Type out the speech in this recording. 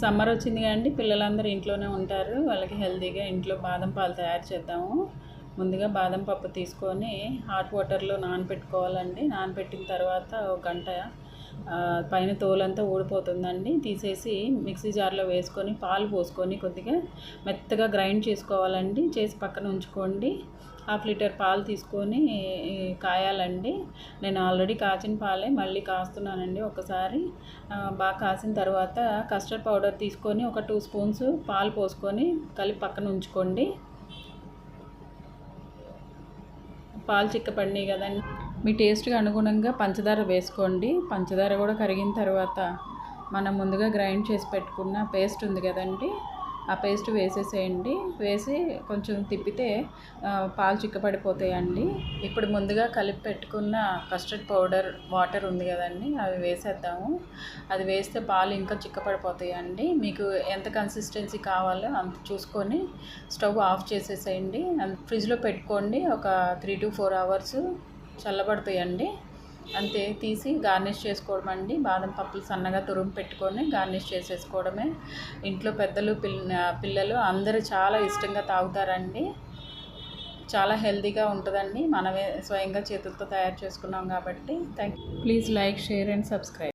Summer వచ్చింది కానీ పిల్లలందరూ ఇంట్లోనే ఉంటారు. వాళ్ళకి హెల్తీగా ఇంట్లో బాదం పాలు తయారు చేద్దాము. ముందుగా బాదం పప్పు తీసుకొని హాట్ వాటర్లో నానబెట్టుకోవాలండి నానబెట్టిన తర్వాత ఒక గంట పైన తోలంతా ఊడిపోతుందండి. తీసేసి మిక్సీ జార్లో వేసుకొని పాలు పోసుకొని కొద్దిగా మెత్తగా గ్రైండ్ చేసుకోవాలండి. చేసి పక్కన ఉంచుకోండి. హాఫ్ లీటర్ పాలు తీసుకొని కాయాలండి. నేను ఆల్రెడీ కాచిన పాలే మళ్ళీ కాస్తున్నానండి ఒకసారి. బాగా కాసిన తర్వాత కస్టర్డ్ పౌడర్ తీసుకొని ఒక టూ స్పూన్స్ పాలు పోసుకొని కలిపి పక్కన ఉంచుకోండి. పాలు చిక్కపడినాయి కదండి. మీ టేస్ట్కి అనుగుణంగా పంచదార వేసుకోండి. పంచదార కూడా కరిగిన తర్వాత మనం ముందుగా గ్రైండ్ చేసి పెట్టుకున్న పేస్ట్ ఉంది కదండి ఆ పేస్ట్ వేసేసేయండి. వేసి కొంచెం తిప్పితే పాలు చిక్కపడిపోతాయండి. ఇప్పుడు ముందుగా కలిపి పెట్టుకున్న కస్టర్డ్ పౌడర్ వాటర్ ఉంది కదండి అవి వేసేద్దాము. అది వేస్తే పాలు ఇంకా చిక్కపడిపోతాయండి. మీకు ఎంత కన్సిస్టెన్సీ కావాలో అంత చూసుకొని స్టవ్ ఆఫ్ చేసేసేయండి. ఫ్రిడ్జ్లో పెట్టుకోండి ఒక త్రీ టు ఫోర్ అవర్స్. చల్లబడతాయండి. అంతే తీసి గార్నిష్ చేసుకోవడం అండి బాదం పప్పులు సన్నగా తురుము పెట్టుకొని గార్నిష్ చేసేసుకోవడమే. ఇంట్లో పెద్దలు పిల్లలు అందరూ చాలా ఇష్టంగా తాగుతారండి. చాలా హెల్తీగా ఉంటుందండి. మనమే స్వయంగా చేతులతో తయారు చేసుకున్నాం కాబట్టి. Thank please like share and subscribe.